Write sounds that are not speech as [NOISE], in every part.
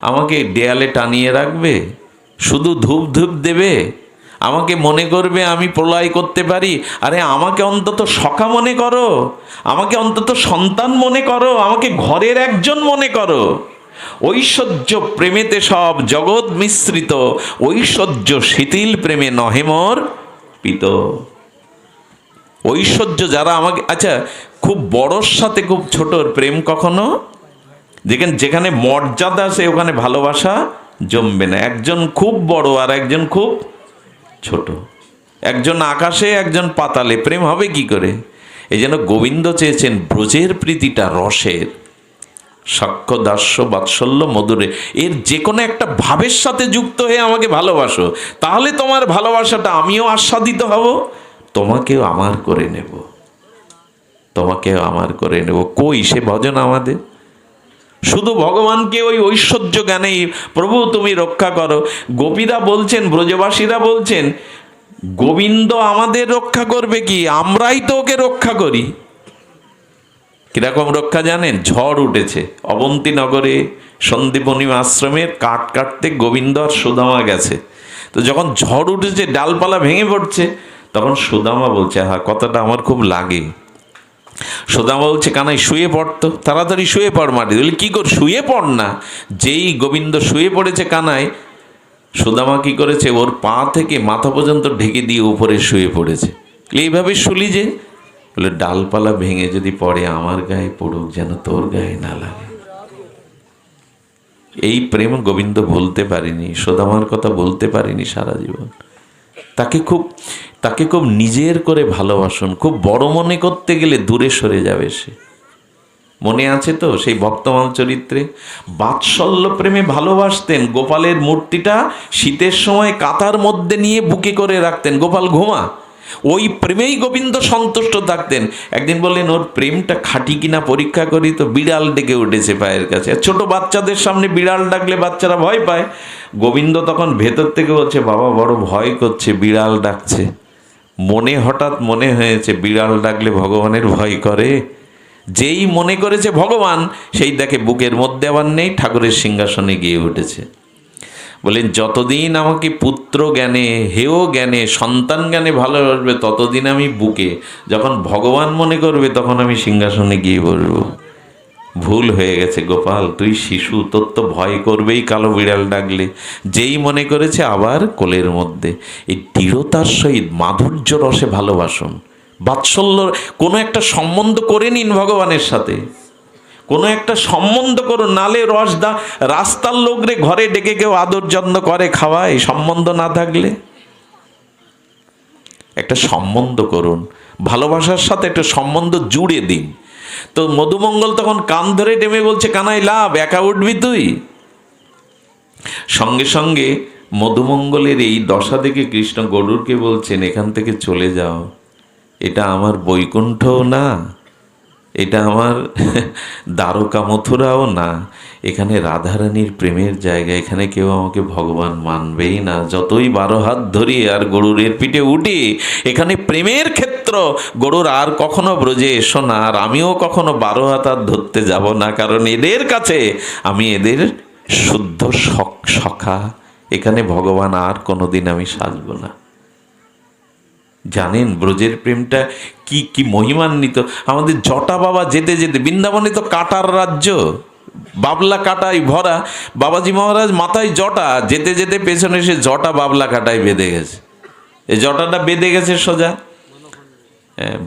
আমাকে দেয়ালে টানিয়ে রাখবে, শুধু ধূপ ধূপ দেবে, আমাকে মনে করবে আমি প্রলয় করতে পারি। আরে আমাকে অন্তত সখা মনে করো, আমাকে অন্তত সন্তান মনে করো, আমাকে ঘরের একজন মনে করো। ঐশ্বর্য প্রেমেতে সব জগৎ মিশ্রিত, ঐশ্বর্য শিথিল প্রেমে নহে মোর পিত। ঐশ্বর্য যারা আমাকে আচ্ছা খুব বড়র সাথে খুব ছোটর প্রেম কখনো? যেখানে যেখানে মর্যাদা আছে, ওখানে ভালোবাসা জমবে না। একজন খুব বড় আর একজন খুব ছোট। একজন আকাশে, একজন পাতালে। প্রেম হবে কি করে? এই জন্য গোবিন্দ চেয়েছেন ব্রজের প্রীতিটা রসের, সাক্ষ্য, দাস্য, বাৎসল্য, মধুরে। এর যে কোনো একটা ভাবের সাথে যুক্ত হয়ে আমাকে ভালোবাসো। তাহলে তোমার ভালোবাসাটা আমিও আস্বাদিত হব, তোমাকেও আমার করে নেব। তোমাকেও আমার করে নেব। কই? সে ভজন আমাদের। শুধু ভগবানকে ওই ঐশ্বর্য জ্ঞানেই, প্রভু, তুমি রক্ষা করো। গোপীরা বলছেন, ব্রজবাসীরা বলছেন, গোবিন্দ আমাদের রক্ষা করবে কি? আমরাই তো ওকে রক্ষা করি। কীরকম রক্ষা জানেন? ঝড় উঠেছে। অবন্তীনগরে সন্দীপনী আশ্রমের কাঠ কাটতে গোবিন্দ আর সুদামা গেছে। তো যখন ঝড় উঠেছে, ডালপালা ভেঙে পড়ছে, তখন সুদামা বলছে হ্যাঁ কথাটা আমার খুব লাগে। সুদামা বলছে, কানাই শুয়ে পড়তো তাড়াতাড়ি শুয়ে পড় মাটি। বলি, কী কর, শুয়ে পড় না, যেই গোবিন্দ শুয়ে পড়েছে কানায়, সুদামা কি করেছে, ওর পা থেকে মাথা পর্যন্ত ঢেকে দিয়ে উপরে শুয়ে পড়েছে। এইভাবে শুলি যে? বলে, ডালপালা ভেঙে যদি পড়ে, আমার গায়ে পড়ুক, যেন তোর গায়ে না লাগে। এই প্রেম গোবিন্দ বলতে পারিনি, সোদামার কথা বলতে পারিনি সারা জীবন। তাকে খুব তাকে খুব নিজের করে ভালোবাসুন। খুব বড় মনে করতে গেলে দূরে সরে যাবে সে। মনে আছে তো সেই ভক্তমাল চরিত্রে? বাৎসল্য প্রেমে ভালোবাসতেন, গোপালের মূর্তিটা শীতের সময় কাতার মধ্যে নিয়ে বুকে করে রাখতেন। গোপাল ঘুমা। ওই প্রেমেই গোবিন্দ সন্তুষ্ট থাকতেন। একদিন বললেন, ওর প্রেমটা খাঁটি কিনা পরীক্ষা করি তো বিড়াল ডেকে উঠেছে পায়ের কাছে। ছোট বাচ্চাদের সামনে বিড়াল ডাকলে বাচ্চারা ভয় পায়। গোবিন্দ তখন ভেতর থেকে বলছে, বাবা, বড় ভয় করছে, বিড়াল ডাকছে। মনে হঠাৎ মনে হয়েছে, বিড়াল ডাকলে ভগবানের ভয় করে। যেই মনে করেছে ভগবান, সেই দেখে বুকের মধ্যে আবার নেই, ঠাকুরের সিংহাসনে গিয়ে উঠেছে। বলেন, যতদিন আমাকে পুত্র জ্ঞানে, হেয় জ্ঞানে, সন্তান জ্ঞানে ভালোবাসবে, ততদিন আমি বুকে, যখন ভগবান মনে করবে, তখন আমি সিংহাসনে গিয়ে বসবো। ভুল হয়ে গেছে, গোপাল, তুই শিশু, তোর তো ভয় করবেই কালো বিড়াল ডাকলে। যেই মনে করেছে, আবার কোলের মধ্যে। এই দৃঢ়তার সহিত মাধুর্য রসে ভালোবাসুন। বাৎসল্য, কোনো একটা সম্বন্ধ করে নিন ভগবানের সাথে। কোনো একটা সম্বন্ধ করুন নালে রস দা, রাস্তার লোকরে ঘরে ডেকে কেউ আদর যত্ন করে খাওয়ায়, সম্বন্ধ না থাকলে? একটা সম্বন্ধ করুন, ভালোবাসার সাথে একটা সম্বন্ধ জুড়ে দিন। তো মধুমঙ্গল তখন কান ধরে টেমে বলছে, কানাই লাভ, একা উঠবি তুই? সঙ্গে সঙ্গে মধুমঙ্গলের এই দশা দেখে কৃষ্ণ গরুরকে বলছেন, এখান থেকে চলে যাও, এটা আমার বৈকুণ্ঠও না। এটা আমার [LAUGHS] দ্বারকা মথুরাও না। এখানে রাধারানীর প্রেমের জায়গা। এখানে কেউ আমাকে ভগবান মানবেই না। যতই বারো হাত ধরি আর গরুরের পিঠে উঠি, এখানে প্রেমের ক্ষেত্র। গরুর আর কখনো ব্রজে এসো না, আর আমিও কখনো বারো হাত আর ধরতে যাব না, কারণ এদের কাছে আমি এদের শুদ্ধ সখ সখা। এখানে ভগবান আর কোনোদিন আমি সাজবো না। জানেন ব্রজের প্রেমটা কি কি মহিমান্বিত? আমাদের জটা বাবা যেতে যেতে, বৃন্দাবনে তো কাটার রাজ্য, বাবলা কাটাই ভরা। বাবাজি মহারাজ মাথায় জটা, যেতে যেতে পেছনে সে জটা বাবলা কাটায় বেঁধে গেছে। এই জটাটা বেঁধে গেছে সোজা।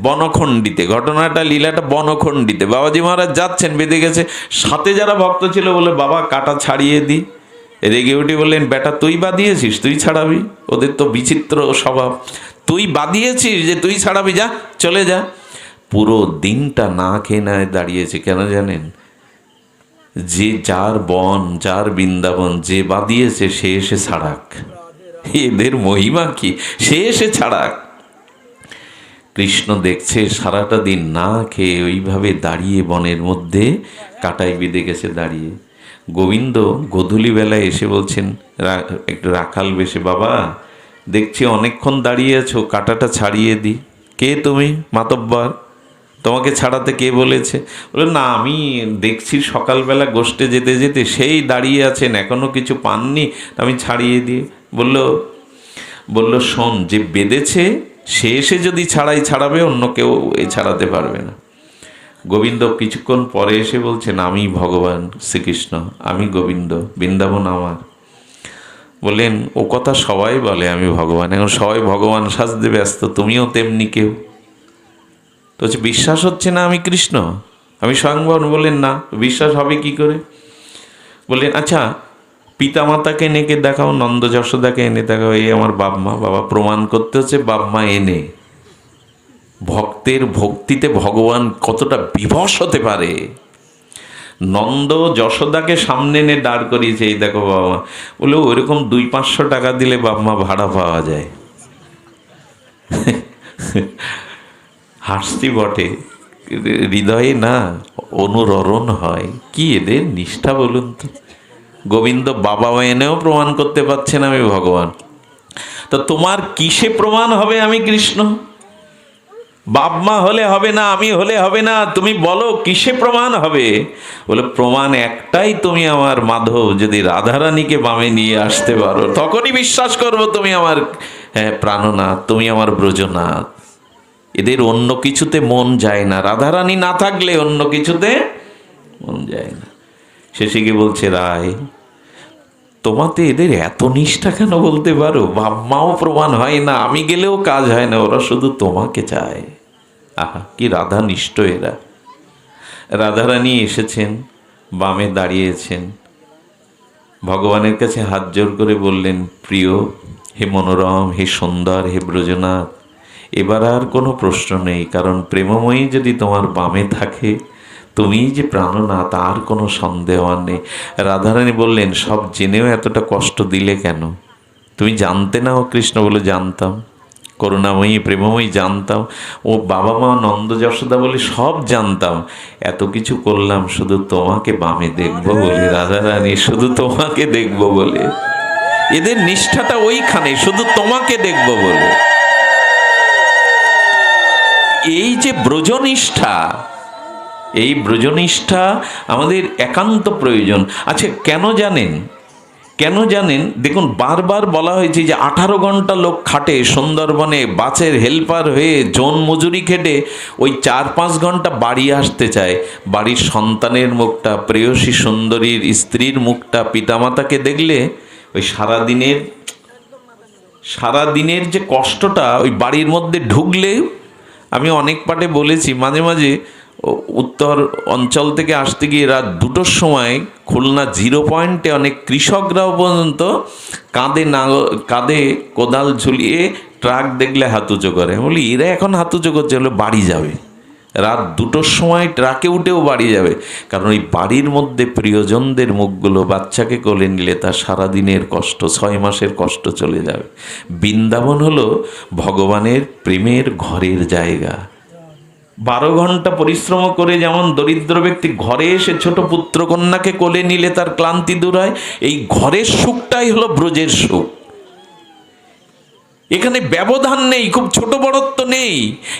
বনখণ্ডিতে, ঘটনাটা, লীলাটা বনখণ্ডিতে। বাবাজি মহারাজ যাচ্ছেন, বেঁধে গেছে। সাথে যারা ভক্ত ছিল বলে, বাবা, কাটা ছাড়িয়ে দি। রেগে উঠে বললেন, বেটা, তুই বাদিয়েছিস তুই ছাড়াবি? ওদের তো বিচিত্র স্বভাব। তুই বাদিয়েছিস যে তুই ছাড়াবি যা, চলে যা। পুরো দিনটা না খেয়ে নেয় দাঁড়িয়েছে, কেন জানেন? যে যার বন, যার বৃন্দাবন, যে বাদিয়েছে সে এসে ছাড়াক। এদের মহিমা কি? সে এসে ছাড়াক। কৃষ্ণ দেখছে সারাটা দিন না খেয়ে ওইভাবে দাঁড়িয়ে বনের মধ্যে কাটাই বেঁধে গেছে দাঁড়িয়ে। গোবিন্দ গধূলি বেলায় এসে বলছেন একটু রাখাল বেশে বাবা দেখছি অনেকক্ষণ দাঁড়িয়ে আছো, কাটাটা ছাড়িয়ে দি কে তুমি? মাতব্বর। তোমাকে ছাড়াতে কে বলেছে? বলে, না, আমি দেখছি সকালবেলা গোষ্ঠে যেতে যেতে সেই দাঁড়িয়ে আছেন, এখনও কিছু পাননি আমি ছাড়িয়ে দিয়ে বলল বলল, শোন, যে বেঁধেছে, সে এসে যদি ছাড়াই ছাড়াবে, অন্য কেউ এ ছাড়াতে পারবে না। গোবিন্দ কিছুক্ষণ পরে এসে বলছেন, আমি ভগবান শ্রীকৃষ্ণ, আমি গোবিন্দ, বৃন্দাবন আমার। বললেন ও কথা সবাই বলে, আমি ভগবান। এখন সবাই ভগবান সাজতে ব্যস্ত, তুমিও তেমনি কেউ। তো হচ্ছে, বিশ্বাস হচ্ছে না আমি কৃষ্ণ? আমি স্বয়ংবরণ বললেন না। বিশ্বাস হবে কি করে? বললেন আচ্ছা পিতামাতাকে এনেকে দেখাও নন্দ যশোদাকে এনে দেখাও, এই আমার বাপ মা বাবা প্রমাণ করতে হচ্ছে বাপ মা এনে। ভক্তের ভক্তিতে ভগবান কতটা বিভস হতে পারে? নন্দ যশোদাকে সামনে এনে দাঁড় করিয়েছে, এই দেখো বাবা মা বলে ওইরকম দুই পাঁচশো টাকা দিলে বাপ মা ভাড়া পাওয়া যায়। হাসতি বটে, হৃদয়ে না অনুরণ হয়। কি এদের নিষ্ঠা বলুন তো? গোবিন্দ বাবা এনেও প্রমাণ করতে পারছেন আমি ভগবান। তো তোমার কিসে প্রমাণ হবে আমি কৃষ্ণ? বাপ মা হলে হবে না, আমি হলে হবে না, তুমি বলো কিসে প্রমাণ হবে? বলে, প্রমাণ একটাই তুমি আমার মাধব, যদি রাধারানীকে বামে নিয়ে আসতে পারো। তখনই বিশ্বাস করব তুমি আমার হ্যাঁ প্রাণনাথ, তুমি আমার ব্রজনাথ। এদের অন্য কিছুতে মন যায় না। রাধারানী না থাকলে অন্য কিছুতে মন যায় না। শেষে বলছে, রায় তোমাতে এদের এত নিষ্ঠা কেন বলতে পারো? মাও প্রমাণ হয় না, আমি গেলেও কাজ হয় না, ওরা শুধু তোমাকে চায়। আহা, কি রাধা নিষ্ঠ এরা। রাধারানী এসেছেন, বামে দাঁড়িয়েছেন। ভগবানের কাছে হাত জোর করে বললেন, প্রিয়, হে মনোরম, হে সুন্দর, হে ব্রজনাথ, এবার আর কোনো প্রশ্ন নেই, কারণ প্রেমময়ী যদি তোমার বামে থাকে তুমিই যে প্রাণনাথ তার কোনো সন্দেহ নেই। রাধারানী বললেন, সব জেনেও এতটা কষ্ট দিলে কেন? তুমি জানতে না ও কৃষ্ণ বলে জানতাম, করুণাময়ী, প্রেমময়ী জানতাম, ও বাবা মা, নন্দ যশোদা বলে সব জানতাম। এত কিছু করলাম, শুধু তোমাকে বামে দেখব বলে। রাধারানী, শুধু তোমাকে দেখব বলে। এদের নিষ্ঠাটা ওইখানে, শুধু তোমাকে দেখব বলে। এই যে ব্রজনিষ্ঠা এই ব্রজনিষ্ঠা আমাদের একান্ত প্রয়োজন। আচ্ছা কেন জানেন? কেন জানেন? দেখুন, বারবার বলা হয়েছে যে আঠারো ঘণ্টা লোক খাটে, সুন্দরবনে বাসের হেল্পার হয়ে জন মজুরি খেটে ওই চার পাঁচ ঘণ্টা বাড়ি আসতে চায়। বাড়ির সন্তানের মুখটা, প্রেয়সী সুন্দরীর স্ত্রীর মুখটা, পিতামাতাকে দেখলে ওই সারাদিনের সারাদিনের যে কষ্টটা ওই বাড়ির মধ্যে ঢুকলে, আমি অনেক পাটে বলেছি, মাঝে মাঝে উত্তর অঞ্চল থেকে আসতে গিয়ে রাত দুটোর সময় খুলনা জিরো পয়েন্টে অনেক কৃষকরাও পর্যন্ত কাঁধে না কাঁধে কোদাল ঝুলিয়ে ট্রাক দেখলে হাতুচো করে। বলি, এরা এখন হাতুচো করছে হলো বাড়ি যাবে। রাত দুটোর সময় ট্রাকে উঠেও বাড়ি যাবে। কারণ ওই বাড়ির মধ্যে প্রিয়জনদের মুখগুলো বাচ্চাকে কোলে নিলে তার সারাদিনের কষ্ট, ছয় মাসের কষ্ট চলে যাবে। বৃন্দাবন হলো ভগবানের প্রেমের ঘরের জায়গা। বারো ঘণ্টা পরিশ্রম করে যেমন দরিদ্র ব্যক্তি ঘরে এসে ছোট পুত্র কন্যাকে কোলে নিলে তার ক্লান্তি দূর হয়, এই ঘরের সুখটাই হলো ব্রজের সুখ। এখানে ব্যবধান নেই, খুব ছোট বড়ত্ব নেই।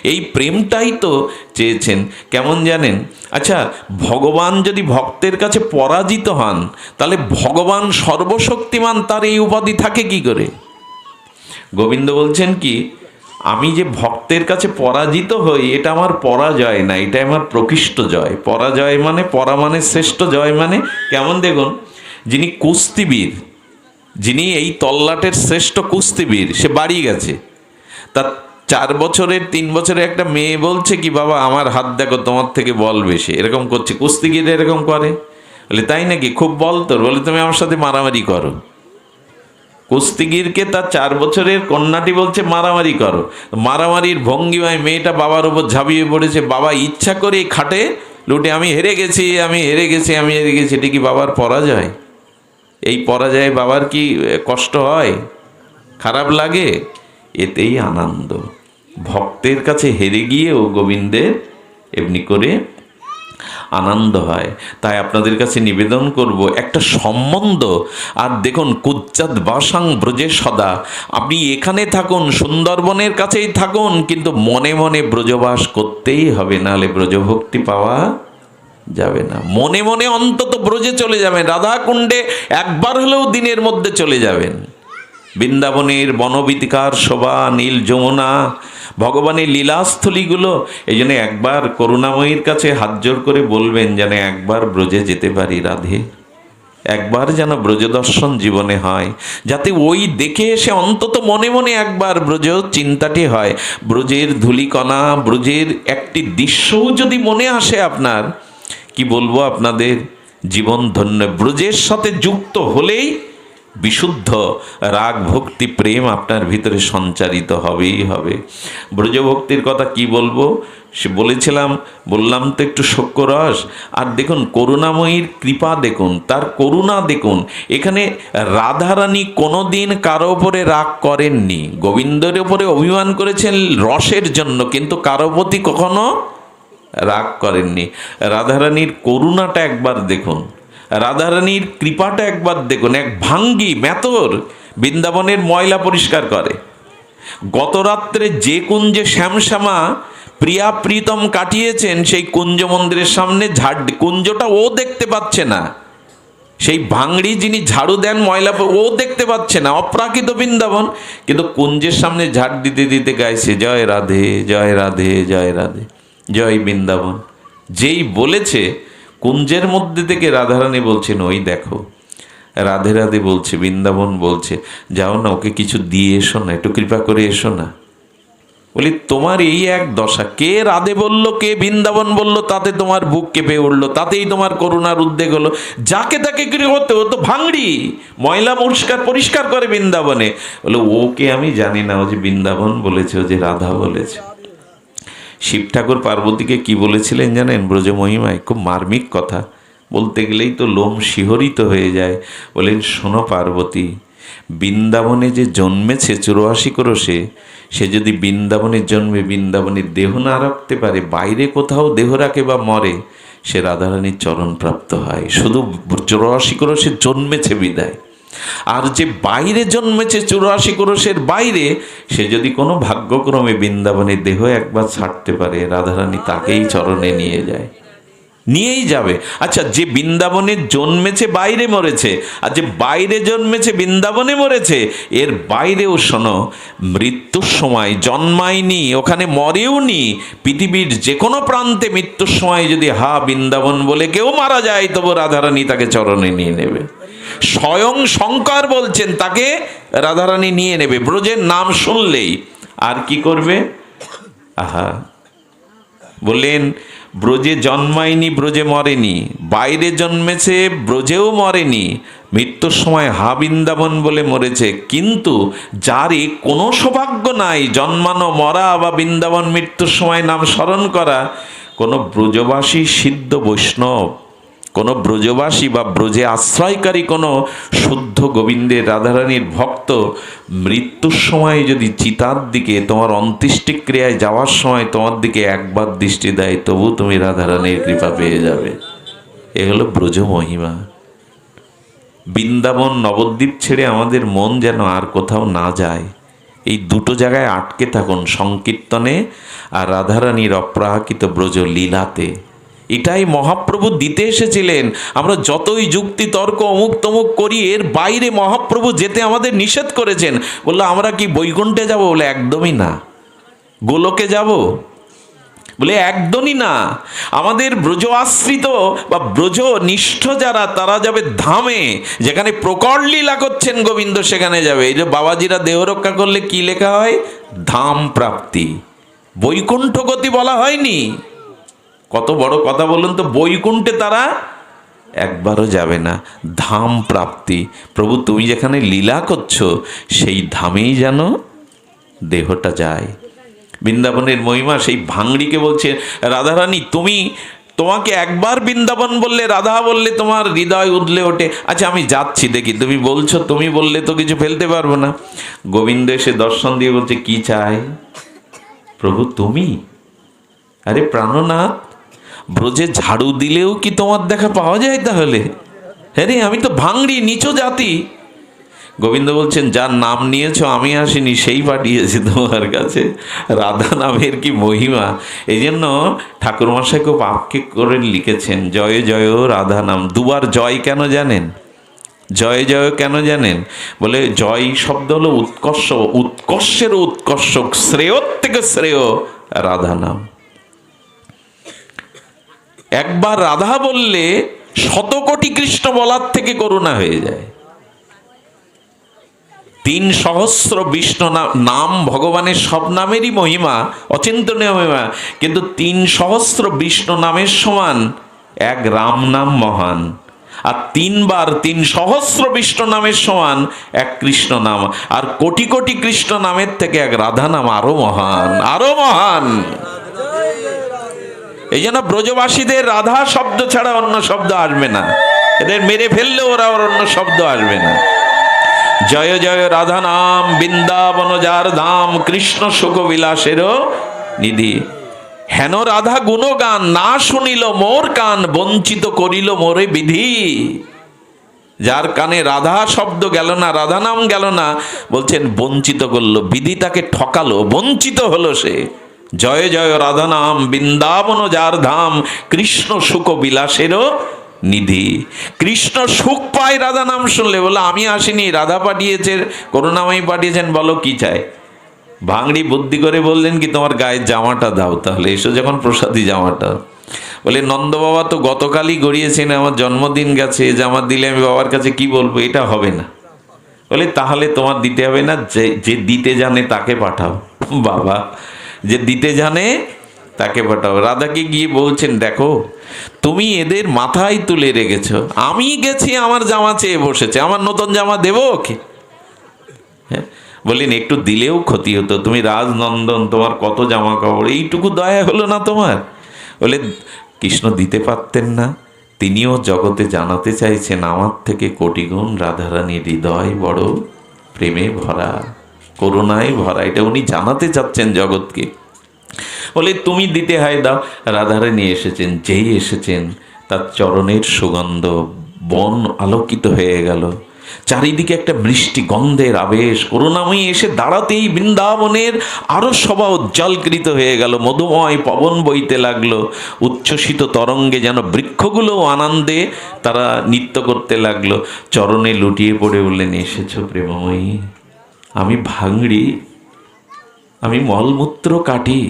এই প্রেমটাই তো চেয়েছেন, কেমন জানেন? আচ্ছা ভগবান যদি ভক্তের কাছে পরাজিত হন, তাহলে ভগবান সর্বশক্তিমান তার এই উপাধি থাকে কি করে? গোবিন্দ বলছেন কি আমি যে ভক্তের কাছে পরাজিত হই, এটা আমার পরাজয় না, এটা আমার প্রকৃষ্ট জয়। পরাজয় মানে পরা মানে শ্রেষ্ঠ জয় মানে কেমন দেখুন, যিনি কুস্তিবীর, যিনি এই তল্লাটের শ্রেষ্ঠ কুস্তিবীর, সে বাড়ি গেছে। তার চার বছরের, তিন বছরের একটা মেয়ে বলছে কি, বাবা, আমার হাত দেখো, তোমার থেকে বল বেশি। এরকম করছে। কুস্তিগির এরকম করে। বলে, তাই নাকি? খুব বল তোর। বলে, তুমি আমার সাথে মারামারি করো। কুস্তিগিরকে তার চার বছরের কন্যাটি বলছে, মারামারি করো। মারামারির ভঙ্গিমায় মেয়েটা বাবার উপর ঝাঁপিয়ে পড়েছে। বাবা, ইচ্ছা করে খাটে লুটে আমি হেরে গেছি, আমি হেরে গেছি, আমি হেরে গেছি। এটা কি বাবার পরাজয়? এই পরাজয়ে বাবার কি কষ্ট হয়? খারাপ লাগে? এতেই আনন্দ। ভক্তের কাছে হেরে গিয়েও গোবিন্দের এমনি করে আনন্দ হয়। তাই আপনাদের কাছে নিবেদন করব, একটা সম্বন্ধ। আর দেখুন কুচ্চাদ বাসাং ব্রজে সদা। আপনি এখানে থাকুন, সুন্দরবনের কাছেই থাকুন, কিন্তু মনে মনে ব্রজবাস করতেই হবে, নাহলে ব্রজভক্তি পাওয়া যাবে না। মনে মনে অন্তত ব্রজে চলে যাবেন, রাধাকুণ্ডে একবার হলেও দিনের মধ্যে চলে যাবেন। বৃন্দাবনের বনবিতিকার শোভা, নীল যমুনা ভগবানের লীলাস্থলীগুলো, এই জন্য একবার করুণাময়ীর কাছে হাত জোর করে বলবেন যেন একবার ব্রজে যেতে পারি রাধে। একবার যেন ব্রজদর্শন জীবনে হয়, যাতে ওই দেখে এসে অন্তত মনে মনে একবার ব্রজ চিন্তাটি হয়। ব্রজের ধূলিকণা, ব্রজের একটি দৃশ্যও যদি মনে আসে আপনার, কি বলব আপনাদের? জীবন ধন্য ব্রজের সাথে যুক্ত হলেই বিশুদ্ধ রাগ ভক্তি প্রেম আপনার ভিতরে সঞ্চারিত হবেই হবে। ব্রজভক্তির কথা কি বলব? সে বলেছিলাম, বললাম তো একটু শক্যরস আর দেখুন, করুণাময়ীর কৃপা দেখুন, তার করুণা দেখুন। এখানে রাধারানী কোনোদিন কারও ওপরে রাগ করেননি। গোবিন্দের ওপরে অভিমান করেছেন রসের জন্য, কিন্তু কারও প্রতি কখনো রাগ করেননি। রাধারানীর করুণাটা একবার দেখুন। রাধারানীর কৃপাটা একবার দেখুন, এক ভাঙ্গি মেতর বৃন্দাবনের ময়লা পরিষ্কার করে। গত রাত্রে যে কুঞ্জে শ্যামশ্যামা প্রিয়া প্রীতম কাটিয়েছেন, সেই কুঞ্জ মন্দিরের সামনে ঝাড় কুঞ্জটা ও দেখতে পাচ্ছে না। সেই ভাঙড়ি যিনি ঝাড়ু দেন ময়লা ও দেখতে পাচ্ছে না, অপ্রাকৃত বৃন্দাবন। কিন্তু কুঞ্জের সামনে ঝাড় দিতে দিতে গাইছে, জয় রাধে জয় রাধে জয় রাধে, জয় বৃন্দাবন। যেই বলেছে কুঞ্জের মধ্যে থেকে রাধারানী বলছেন, ওই দেখো। রাধে রাধে বলছে, বৃন্দাবন বলছে, যাও না, ওকে কিছু দিয়ে এসো না, একটু কৃপা করে এসো না। বলি, তোমার এই এক দশা, কে রাধে বলল, কে বৃন্দাবন বলল, তাতে তোমার বুক কেঁপে উঠল, তাতেই তোমার করুণার উদ্বেগ হলো। যাকে তাকে কি করতে ও তো ভাঙড়ি, ময়লা পরিষ্কার পরিষ্কার করে বৃন্দাবনে। বলে, ওকে আমি জানি না, ও যে বৃন্দাবন বলেছে, ও যে রাধা বলেছে। শিব ঠাকুর পার্বতীকে কি বলেছিলেন জানেন? ব্রজ মহিমায়, খুব মার্মিক কথা। বলতে গেলেই তো লোম শিহরিত হয়ে যায়। বলেন, শোনো পার্বতী, বৃন্দাবনে যে জন্মেছে চুরাশি ক্রোশে, সে যদি বৃন্দাবনে জন্মে বৃন্দাবনের দেহ না রাখতে পারে, বাইরে কোথাও দেহ রাখে বা মরে, সে রাধারানীর চরণ প্রাপ্ত হয়। শুধু চুরাশি ক্রোশে জন্মেছে বিদায়। আর যে বাইরে জন্মেছে চুরাশি ক্রোশের বাইরে, সে যদি কোনো ভাগ্যক্রমে বৃন্দাবনের দেহ একবার ছাড়তে পারে, রাধারানী তাকেই চরণে নিয়ে যায়। নিয়েই যাবে। আচ্ছা যে বৃন্দাবনে জন্মেছে বাইরে মরেছে, আর যে বাইরে জন্মেছে বৃন্দাবনে মরেছে, এর বাইরেও শোনো, মৃত্যুর সময় জন্মায়নি, ওখানে মরেও নি, পৃথিবীর যে কোনো প্রান্তে মৃত্যুর সময় যদি হা বৃন্দাবন বলে কেউ মারা যায়, তবু রাধারানী তাকে চরণে নিয়ে নেবে। স্বয়ং শঙ্কর বলছেন, তাকে রাধারানী নিয়ে নেবে। ব্রজের নাম শুনলেই আর কি করবে? আহা। বললেন, ব্রজে জন্মায়নি, ব্রজে মরেনি, বাইরে জন্মেছে, ব্রজেও মরেনি, মৃত্যুর সময় হা বৃন্দাবন বলে মরেছে, কিন্তু যারই কোনো সৌভাগ্য নাই, জন্মানো, মরা বা বৃন্দাবন মৃত্যুর সময় নাম স্মরণ করা, কোনো ব্রজবাসী সিদ্ধ বৈষ্ণব কোনো ব্রজবাসী বা ব্রজে আশ্রয়কারী কোনো শুদ্ধ গোবিন্দের রাধারানীর ভক্ত মৃত্যুর সময় যদি চিতার দিকে তোমার অন্ত্যেষ্টিক্রিয়ায় যাওয়ার সময় তোমার দিকে একবার দৃষ্টি দেয়, তবু তুমি রাধারানীর কৃপা পেয়ে যাবে। এ হলো ব্রজ মহিমা। বৃন্দাবন, নবদ্বীপ ছেড়ে আমাদের মন যেন আর কোথাও না যায়। এই দুটো জায়গায় আটকে থাকুন সংকীর্তনে আর রাধারানীর অপ্রাকৃত ব্রজ লীলাতে। এটাই মহাপ্রভু দিতে এসেছিলেন। আমরা যতই যুক্তি, তর্ক, অমুক তমুক করি, এর বাইরে মহাপ্রভু যেতে আমাদের নিষেধ করেছেন। বলল, আমরা কি বৈকুণ্ঠে যাব? বলে, একদমই না। গোলকে যাব? বলে, একদমই না। আমাদের ব্রজ আশ্রিত বা ব্রজ নিষ্ঠ যারা, তারা যাবে ধামে, যেখানে প্রকট লীলা করছেন গোবিন্দ, সেখানে যাবে। এই যে বাবাজিরা দেহ রক্ষা করলে কি লেখা হয়? ধাম প্রাপ্তি। বৈকুণ্ঠ গতি বলা হয়নি। কত বড় কথা বলুন তো, বৈকুণ্ঠে তারা একবারও যাবে না। ধাম প্রাপ্তি। প্রভু, তুমি যেখানে লীলা করছ, সেই ধামেই যেন দেহটা যায়। বৃন্দাবনের মহিমা, সেই ভাঙড়িকে বলছে, রাধারানী, তুমি তোমাকে একবার বৃন্দাবন বললে, রাধা বললে তোমার হৃদয় উদলে ওঠে। আচ্ছা আমি যাচ্ছি, দেখি। তুমি বলছো, তুমি বললে তো কিছু ফেলতে পারব না। গোবিন্দ এসে দর্শন দিয়ে বলছে, কি চাই? প্রভু, তুমি? আরে, প্রাণনাথ ব্রজে ঝাড়ু দিলেও কি তোমার দেখা পাওয়া যায় তাহলে? হ্যাঁ রে, আমি তো ভাঙড়ি, নিচু জাতি। গোবিন্দ বলছেন, যার নাম নিয়েছ, আমি আসিনি, সেই পাঠিয়েছি তোমার কাছে। রাধা নামের কি মহিমা? এই জন্য ঠাকুরমশাই খুব আক্ষে করে লিখেছেন, জয় জয় রাধা নাম। দুবার জয় কেন জানেন? জয় জয় কেন জানেন? বলে, জয় শব্দ হলো উৎকর্ষ, উৎকর্ষের উৎকর্ষ শ্রেয়র থেকে শ্রেয় রাধা নাম। একবার রাধা বললে শত কোটি কৃষ্ণ বলার থেকে করুণা হয়ে যায়। তিন সহস্র বিষ্ণু নাম ভগবানের সব নামেরই মহিমা, অচিন্তনীয় মহিমা, কিন্তু তিন সহস্র বিষ্ণু নামের সমান এক রাম নাম মহান। আর তিনবার তিন সহস্র বিষ্ণু নামের সমান এক কৃষ্ণ নাম। আর কোটি কোটি কৃষ্ণ নামের থেকে এক রাধা নাম আরও মহান আরও মহান। এই জন্য ব্রজবাসীদের রাধা শব্দ ছাড়া অন্য শব্দ আসবে না। এদের মেরে ফেললেও ওরা আর অন্য শব্দ আসবে না। জয় জয় রাধা নাম, বৃন্দাবন যার ধাম, কৃষ্ণ সুখ বিলাসেরও নিধি। হেন রাধা গুণগান, না শুনিল মোর কান, বঞ্চিত করিল মোরে বিধি। যার কানে রাধা শব্দ গেল না, রাধা নাম গেল না, বলছেন, বঞ্চিত করল, বিধি তাকে ঠকালো, বঞ্চিত হলো সে। জয় জয় রাধা নাম বৃন্দাবন যার ধাম কৃষ্ণ সুখ বিলাসেরও নিধি। কৃষ্ণ সুখ পায় রাধা নাম শুনলে, বলে, আমি আসিনি, রাধা পাঠিয়েছে করুণাময়ী পাঠিয়েছেন, বলো কি চাই? ভাঙড়ি বুদ্ধি করে বললেন কি, তোমার গায়ের জামাটা দাও, তাহলে এসো যখন প্রসাদী জামাটা। বলে, নন্দ বাবা তো গতকালই গড়িয়েছেন, আমার জন্মদিন গেছে জামা দিলে আমি বাবার কাছে কি বলব, এটা হবে না। বলে, তাহলে তোমার দিতে হবে না, যে যে দিতে জানে তাকে পাঠাও। বাবা যে দিতে জানে, তাকে পাঠাও। রাধাকে গিয়ে বলছেন, দেখো, তুমি এদের মাথায় তুলে রেখেছ। আমি গেছি, আমার জামা চেয়ে বসেছে। আমার নতুন জামা দেবো ওকে হ্যাঁ? বললেন, একটু দিলেও ক্ষতি হতো। তুমি রাজনন্দন, তোমার কত জামা কাপড় এইটুকু দয়া হলো না তোমার? বলে কৃষ্ণ দিতে পারতেন না। তিনিও জগতে জানাতে চাইছেন, আমার থেকে কোটি গুণ রাধারানীর হৃদয় বড় প্রেমে ভরা। করুণায় ভরা। এটা উনি জানাতে চাচ্ছেন জগৎকে। বলে, তুমি দিতে হয় দাও। রাধারানী এসেছেন। যেই এসেছেন, তার চরণের সুগন্ধ বন আলোকিত হয়ে গেল। চারিদিকে একটা বৃষ্টি, গন্ধের আবেশ, করুণাময়ী এসে দাঁড়াতেই বৃন্দাবনের আরও সভা উজ্জ্বলকৃত হয়ে গেল। মধুময় পবন বইতে লাগল। উচ্ছ্বসিত তরঙ্গে যেন বৃক্ষগুলো আনন্দে তারা নৃত্য করতে লাগল। চরণে লুটিয়ে পড়ে বললেন এসেছ প্রেমময়ী। আমি ভাঙড়ি, আমি মলমূত্র কাটি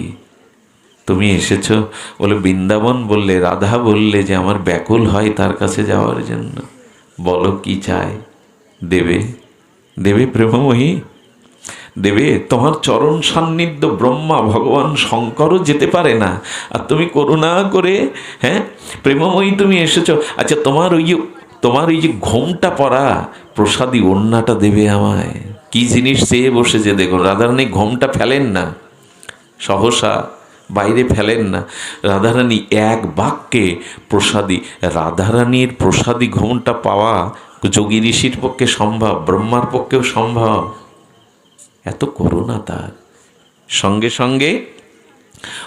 তুমি এসেছ বলে বৃন্দাবন বললে, রাধা বললে যে আমার ব্যাকুল হয় তার কাছে যাওয়ার জন্য। বলো কি চায় দেবে দেবে প্রেমময়ী, দেবে তোমার চরণ সান্নিধ্য ব্রহ্মা, ভগবান শঙ্করও যেতে পারে না। আর তুমি করুণা করে হ্যাঁ প্রেমময়ী তুমি এসেছ। আচ্ছা তোমার ওই তোমার ওই যে ঘোমটা পরা প্রসাদী ওড়নাটা দেবে আমায়। কি জিনিস চেয়ে বসেছে দেখুন রাধারানী ঘোমটা ফেলেন না। সহসা বাইরে ফেলেন না। রাধারানী এক বাক্যে প্রসাদী, রাধারানীর প্রসাদী ঘুমটা পাওয়া যোগী ঋষির পক্ষে সম্ভব, ব্রহ্মার পক্ষেও সম্ভব। এত করুণা তার। সঙ্গে সঙ্গে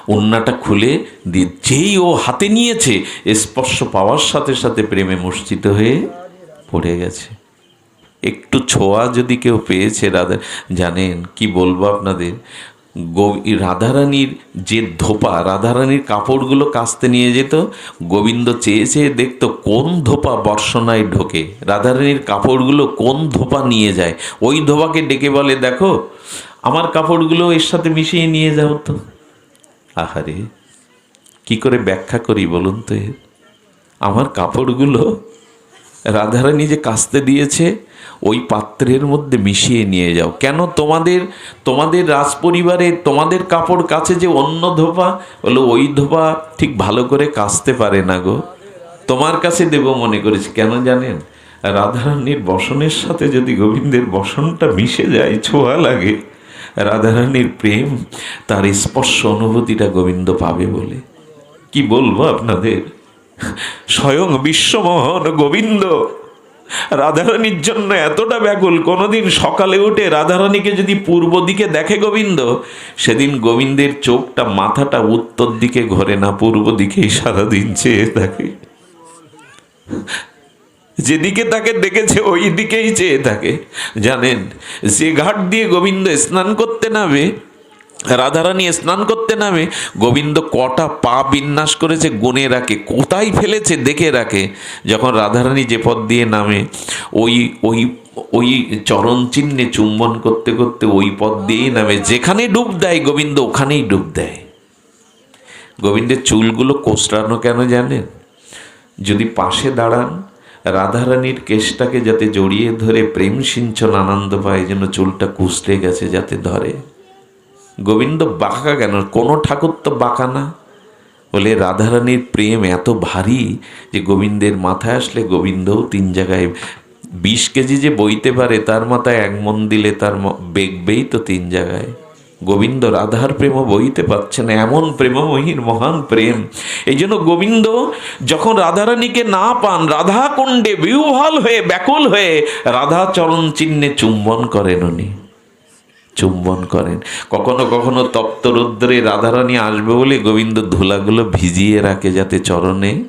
ওন্নাটা খুলে দিয়ে যেই ও হাতে নিয়েছে স্পর্শ পাওয়ার সাথে সাথে প্রেমে মূর্ছিত হয়ে পড়ে গেছে। একটু ছোঁয়া যদি কেউ পেয়েছে, রাধা, জানেন, কি বলব আপনাদের? রাধারানীর যে ধোপা, রাধারানীর কাপড়গুলো কাস্তে নিয়ে যেত, গোবিন্দ চেয়ে চেয়ে দেখতো কোন ধোপা বর্ষণায় ঢোকে। রাধারানীর কাপড়গুলো কোন ধোপা নিয়ে যায়? ওই ধোপাকে ডেকে বলে, দেখো, আমার কাপড়গুলো এর সাথে মিশিয়ে নিয়ে যাও তো। আহারে, কি করে ব্যাখ্যা করি বলুন তো? আমার কাপড়গুলো রাধারানী যে কাস্তে দিয়েছে, ওই পাত্রের মধ্যে মিশিয়ে নিয়ে যাও। কেন তোমাদের তোমাদের রাজপরিবারে তোমাদের কাপড় কাছে যে অন্য ধোপা? বলো, ওই ধোপা ঠিক ভালো করে কাচতে পারে না গো। তোমার কাছে দেব মনে করেছি, কেন জানেন? রাধারানীর বসনের সাথে যদি গোবিন্দের বসনটা মিশে যায়, ছোঁয়া লাগে। রাধারানীর প্রেম, তার স্পর্শ অনুভূতিটা গোবিন্দ পাবে বলে। কি বলব আপনাদের? স্বয়ং বিশ্বমোহন গোবিন্দ। রাধারানীর জন্য এতটা ব্যাকুল, কোনোদিন সকালে উঠে রাধারানীকে যদি পূর্ব দিকে দেখে গোবিন্দ, সেদিন গোবিন্দের চোখটা, মাথাটা উত্তর দিকে ঘোরে না, পূর্ব দিকেই সারাদিন চেয়ে থাকে। যেদিকে তাকে দেখেছে ওই দিকেই চেয়ে থাকে। জানেন যে ঘাট দিয়ে গোবিন্দ স্নান করতে নামে, রাধারানী স্নান করতে নামে, গোবিন্দ কটা পা বিন্যাস করেছে, গুনে রাখে, কোথায় ফেলেছে দেখে রাখে। যখন রাধারানী যে পথ দিয়ে নামে, ওই ওই ওই চরণ চিহ্নে চুম্বন করতে করতে ওই পথ দিয়েই নামে। যেখানে ডুব দেয় গোবিন্দ, ওখানেই ডুব দেয়। গোবিন্দের চুলগুলো কোচড়ানো কেন জানেন? যদি পাশে দাঁড়ান রাধারানীর কেশটাকে যাতে জড়িয়ে ধরে প্রেম সিঞ্চন আনন্দ পায়, যেন চুলটা কুচড়ে গেছে যাতে ধরে। গোবিন্দ বাঁকা কেন? কোনো ঠাকুর তো বাঁকা না। বলে, রাধারানীর প্রেম এত ভারী যে গোবিন্দের মাথায় আসলে গোবিন্দও তিন জায়গায় বিশ কেজি যে বইতে পারে, তার মাথায় এক মন দিলে তার বেগবেই তো তিন জায়গায়। গোবিন্দ রাধার প্রেমও বইতে পারছে না, এমন প্রেমময়ীর মহান প্রেম। এই জন্য গোবিন্দ যখন রাধারানীকে না পান রাধা কুণ্ডে বিহ্বল হয়ে, ব্যাকুল হয়ে রাধা চরণ চিহ্নে চুম্বন করেন উনি। চুম্বন করেন। কখনো কখনো তপ্ত রৌদ্রে রাধারানী আসবে বলে গোবিন্দ ধুলাগুলো ভিজিয়ে রাখে যাতে চরণে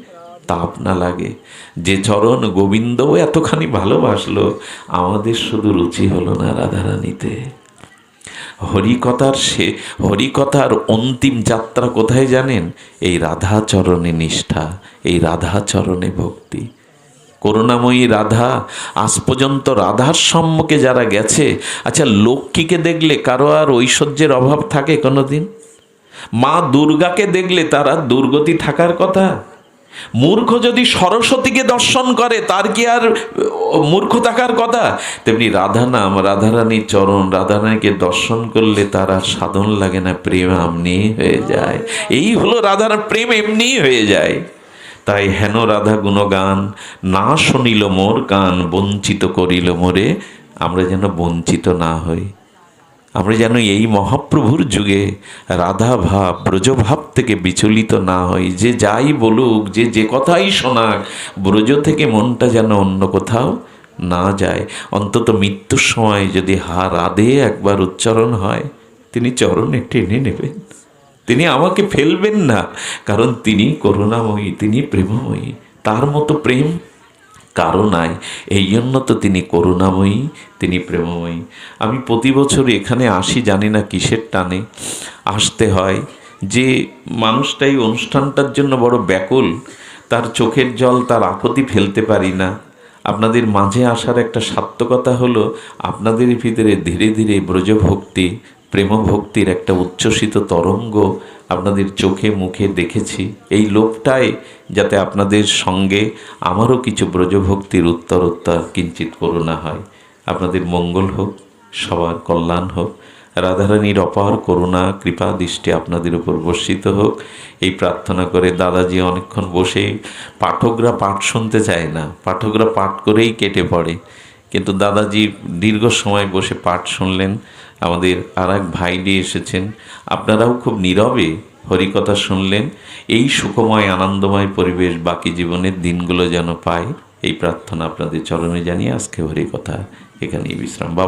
তাপ না লাগে। যে চরণ গোবিন্দও এতখানি ভালোবাসলো, আমাদের শুধু রুচি হলো না রাধারানীতে। হরিকথার সে, হরিকথার অন্তিম যাত্রা কোথায় জানেন? এই রাধাচরণে নিষ্ঠা, এই রাধাচরণে ভক্তি। করুণাময়ী রাধা, আজ পর্যন্ত রাধার সম্মুখে যারা গেছে আচ্ছা লক্ষ্মীকে দেখলে কারও আর ঐশ্বর্যের অভাব থাকে কোনোদিন? মা দুর্গাকে দেখলে তারা দুর্গতি থাকার কথা? মূর্খ যদি সরস্বতীকে দর্শন করে, তার কি আর মূর্খ থাকার কথা? তেমনি রাধা নাম রাধারানীর চরণ, রাধারানীকে দর্শন করলে তার আর সাধন লাগে না, প্রেম এমনি হয়ে যায়। এই হলো রাধার প্রেম এমনি হয়ে যায়। তাই হেন রাধা গুণগান, না শুনিল মোর গান, বঞ্চিত করিল মোরে, আমরা যেন বঞ্চিত না হই। আমরা যেন এই মহাপ্রভুর যুগে রাধা ভাব ব্রজভাব থেকে বিচলিত না হই, যে যাই বলুক, যে যে কথাই শোনাক, ব্রজ থেকে মনটা যেন অন্য কোথাও না যায়। অন্তত মৃত্যুর সময় যদি হা রাধে একবার উচ্চারণ হয়, তিনি চরণে টেনে নেবেন। তিনি আমাকে ফেলবেন না, কারণ তিনি করুণাময়ী, তিনি প্রেমময়ী। তার মতো প্রেম কারও নাই। এই জন্য তো তিনি করুণাময়ী, তিনি প্রেমময়ী। আমি প্রতি বছর এখানে আসি, জানি না কিসের টানে আসতে হয়। যে মানুষটাই অনুষ্ঠানটার জন্য বড় ব্যাকুল, তার চোখের জল, তার আপত্তি ফেলতে পারি না। আপনাদের মাঝে আসার একটা সার্থকতা হলো, আপনাদের ভিতরে ধীরে ধীরে ব্রজভক্তি প্রেমভক্তির একটা উচ্ছ্বসিত তরঙ্গ আপনাদের চোখে, মুখে দেখেছি। এই লোভটাই যাতে আপনাদের সঙ্গে আমারও কিছু ব্রজভক্তির উত্তরোত্তর কিঞ্চিত করুণা হয়। আপনাদের মঙ্গল হোক, সবার কল্যাণ হোক, রাধারানীর অপার করুণা, কৃপা দৃষ্টি আপনাদের উপর বর্ষিত হোক। এই প্রার্থনা করে দাদাজি অনেকক্ষণ বসে পাঠকরা পাঠ শুনতে চায় না। পাঠকরা পাঠ করেই কেটে পড়ে। কিন্তু দাদাজি দীর্ঘ সময় বসে পাঠ শুনলেন। আমাদের আর এক ভাইডি এসেছেন। আপনারাও খুব নীরবে হরিকথা শুনলেন। এই সুখময়, আনন্দময় পরিবেশ বাকি জীবনের দিনগুলো যেন পায়, এই প্রার্থনা আপনাদের চরণে জানিয়ে আজকে হরিকথা এখানেই বিশ্রাম। বাবা